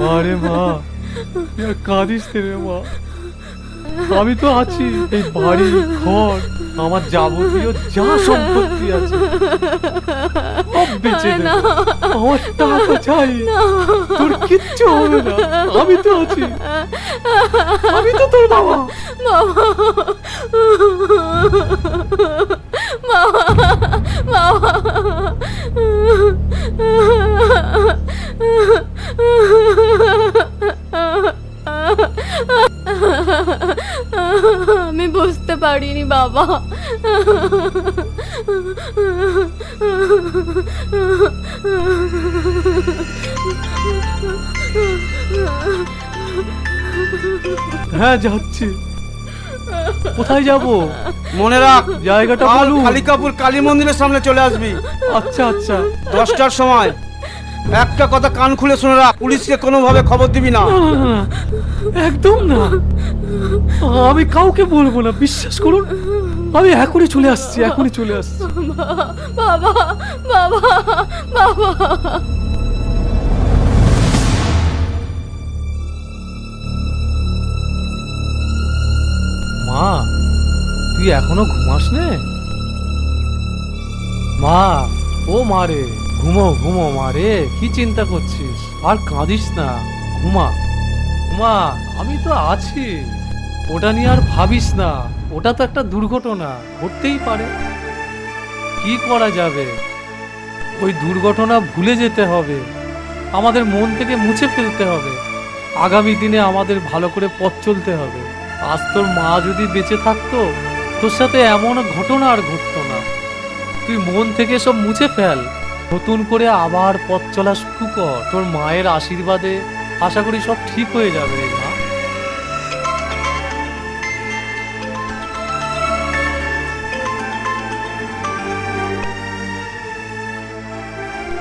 মা রে মা কাঁদিস রে মা। আমি তো আছি এই বাড়ি ঘর আমার যাবতীয় যা সম্পত্তি আছে। সব বেঁচে। আমার টাকা চাই। তোর কিচ্ছু হবে না। আমি তো আছি। আমি তো তোর বাবা। আমি বুঝতে পারিনি বাবা। হ্যাঁ যাচ্ছি। কোথায় যাব? মনে রাখ জায়গাটা কাল বলুন কালিকাপুর কালী মন্দিরের সামনে চলে আসবি। আচ্ছা আচ্ছা। দশটার সময়। একটা কথা কান খুলে শুনে রাখ পুলিশকে কোনোভাবে খবর দিবি না, একদম না। আমি কাউকে বলব না বিশ্বাস করুন। আমি এখনই চলে আসছি এখনই চলে আসছি। বাবা বাবা বাবা। মা তুই এখনও ঘুমাস নে মা ও মা রে ঘুমো ঘুমো মা রে কি চিন্তা করছিস? আর কাঁদিস না ঘুমা ঘুমা আমি তো আছি। ওটা নিয়ে আর ভাবিস না। ওটা তো একটা দুর্ঘটনা, ঘটতেই পারে। কি করা যাবে? ওই দুর্ঘটনা ভুলে যেতে হবে। আমাদের মন থেকে মুছে ফেলতে হবে। আগামী দিনে আমাদের ভালো করে পথ চলতে হবে। আজ তোর মা যদি বেঁচে থাকতো, তোর সাথে এমন ঘটনা আর ঘটতো না। তুই মন থেকে সব মুছে ফেল। নতুন করে আবার পথ চলা শুরু কর। তোর মায়ের আশীর্বাদে আশা করি সব ঠিক হয়ে যাবে মা।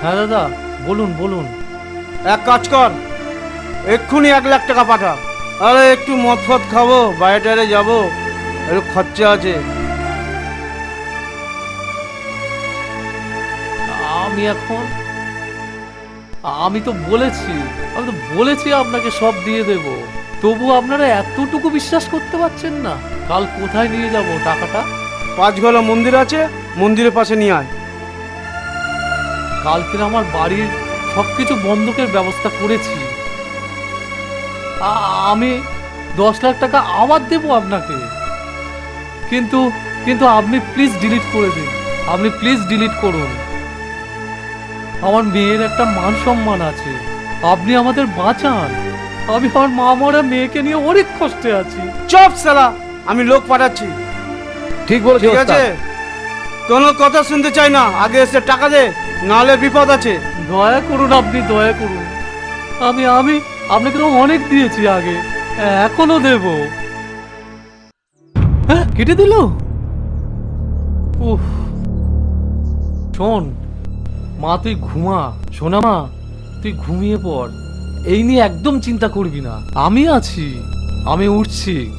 হ্যাঁ দাদা বলুন বলুন। এক কাজ কর এক্ষুনি এক লাখ টাকা পাঠা। আরে একটু মদ ফদ খাব বাইরে টাইরে যাব একটু খরচা আছে। আমি এখন আমি তো বলেছি আমি তো বলেছি আপনাকে সব দিয়ে দেব। তবু আপনারা এতটুকু বিশ্বাস করতে পারছেন না। কাল কোথায় নিয়ে যাব টাকাটা? পাঁচঘলা মন্দির আছে মন্দিরের পাশে নিয়ে আয়। কালকে আমার বাড়ির সবকিছু বন্ধকের ব্যবস্থা করেছি। আমি দশ লাখ টাকা আবার দেবো আপনাকে। কিন্তু কিন্তু আপনি প্লিজ ডিলিট করে দিন। আপনি প্লিজ ডিলিট করুন। আমার মেয়ের একটা মান সম্মান আছে। আপনি আমাদের বাঁচান। আমি আমার মা মরা মেয়েকে নিয়ে অনেক কষ্টে আছি। চপ সালা আমি লোক পাঠাচ্ছি। ঠিক বলেছি ঠিক আছে? কোনো কথা শুনতে চাই না। আগে এসে টাকা দে। নাহলে বিপদ আছে। দয়া করুন আপনি, দয়া করুন। আমি আমি আপনাকে তো অনেক দিয়েছি আগে, এখনও দেব। হ্যাঁ কেটে দিল? উফ। শোন, মা, তুই ঘুমা শোনা মা, তুই ঘুমিয়ে পড়। এই নিয়ে একদম চিন্তা করবি না। আমি আছি, আমি উঠছি,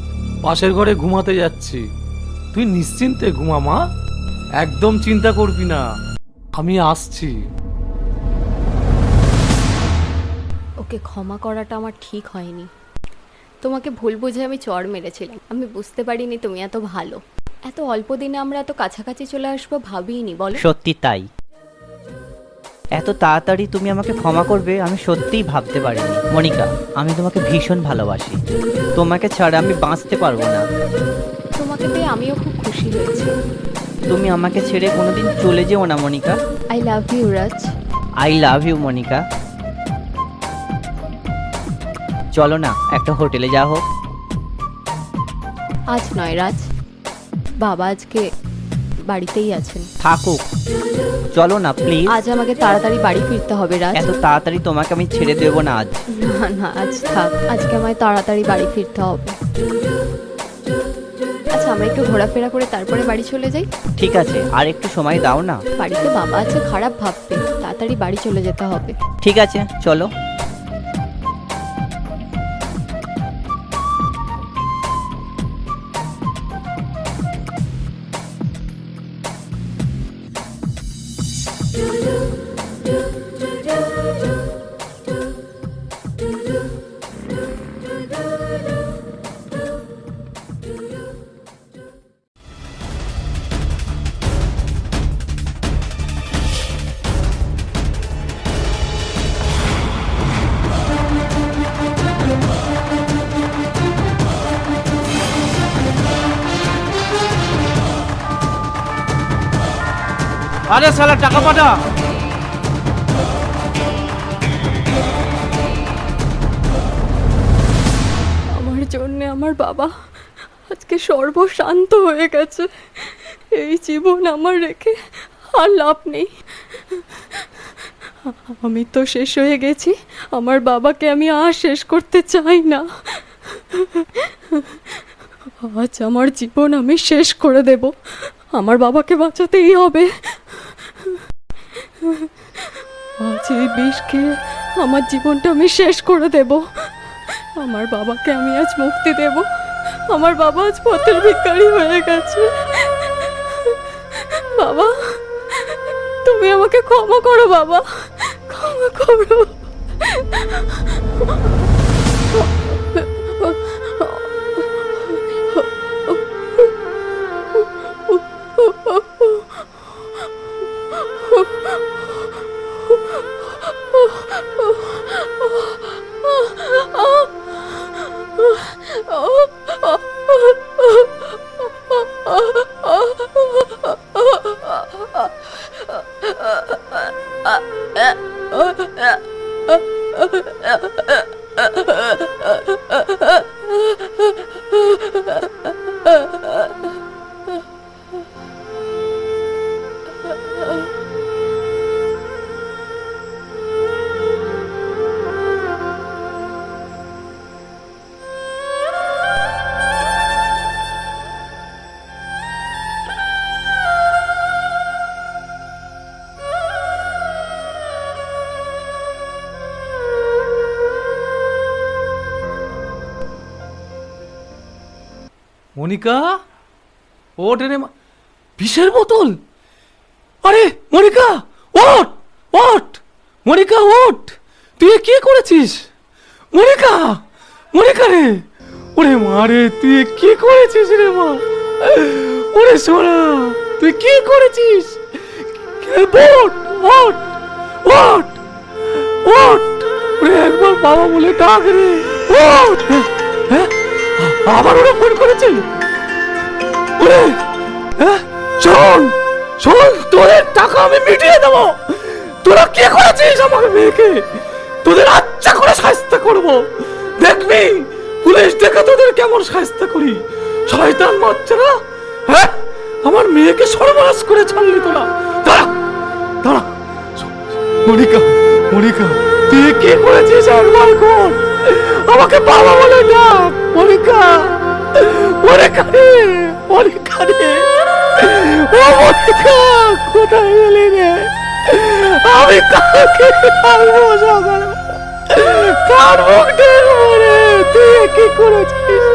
পাশের ঘরে ঘুমাতে যাচ্ছি। তুই নিশ্চিন্তে ঘুমা মা, একদম চিন্তা করবি না। আমি আসছি। ওকে ক্ষমা করাটা আমার ঠিক হয়নি। তোমাকে ভুল বুঝে আমি চর মেরেছিলাম। আমি বুঝতে পারিনি তুমি এত ভালো। এত অল্প দিনে আমরা এত কাছাকাছি চলে আসব ভাবিনি বলো। সত্যি তাই। এত তাড়াতাড়ি তুমি আমাকে ক্ষমা করবে আমি সত্যিই ভাবতে পারিনি। মনিকা আমি তোমাকে ভীষণ ভালোবাসি। তোমাকে ছাড়া আমি বাঁচতে পারব না। তোমাকে পেয়ে আমিও খুব খুশি হয়েছি। তুমি আমাকে ছেড়ে কোনোদিন চলে যেও না Monika. I love you Raj I love you Monika. চলো না একটা হোটেলে যা হোক। আজ নয় রাজ। বাবা আজকে বাড়িতেই আছেন। থাকুক। চলো না প্লিজ আজ আমাকে তাড়াতাড়ি বাড়ি ফিরতে হবে রাজ। এত তাড়াতাড়ি তোমাকে আমি ছেড়ে দেবো না আজ। না না আজ থাক। আজকে আমায় তাড়াতাড়ি বাড়ি ফিরতে হবে। আমরা একটু ঘোরাফেরা করে তারপরে বাড়ি চলে যাই। ঠিক আছে আর একটু সময় দাও না। বাড়িতে বাবা আছে খারাপ ভাববে তাড়াতাড়ি বাড়ি চলে যেতে হবে। ঠিক আছে চলো। আরে শালা, টাকা পাঠা। আমার জন্য আমার বাবা আজকে সর্বশান্ত হয়ে গেছে। এই জীবন আমার রেখে আর লাভ নেই। আমি তো শেষ হয়ে গেছি, আমার বাবাকে আমি আর শেষ করতে চাই না। আজ আমার জীবন আমি শেষ করে দেব। আমার বাবাকে বাঁচাতেই হবে। আজ আমার জীবনটা আমি শেষ করে দেব। আমার বাবাকে আমি আজ মুক্তি দেব। আমার বাবা আজ পথের ভিখারি হয়ে গেছে। বাবা, তুমি আমাকে ক্ষমা করো বাবা। ক্ষমা করো। Ah! মনিকা? ও টেনে মা- বিষের বোতল? আরে, মনিকা, ওঠ ওঠ, মনিকা, ওঠ। তুই কি করেছিস? মনিকা মনিকা রে। ওরে মা রে, তুই কি করেছিস রে মা? ওরে সোনা, তুই কি করেছিস? ওঠ ওঠ ওঠ ওঠ। ওরে একবার বাবা বলে ডাক রে। ওঠ। হ্যাঁ? আবার ওরা ফোন করেছে ওরে তোদের টাকা আমি মিটিয়ে দেবো। তোরা কে করেছিস মেয়েকে? তোদের আচ্ছা করে দেখবি, পুলিশ দেখে তোদের কেমন করি। শয়তান বাচ্চারা হ্যাঁ আমার মেয়েকে সর্বনাশ করে ছাড়লি তোরা। দাঁড়া দাঁড়া। মনিকা মনিকা, তুই কি করেছিস একবার কর আমাকে বাবা বলে ডাক, মনিকা। মনিকা রে মনিকা রে। ও মনিকা, কোথায় গেলি রে? আমি কাকে ডাকবো সকালে। কার মুখ দেখব রে? তুই কি করেছিস?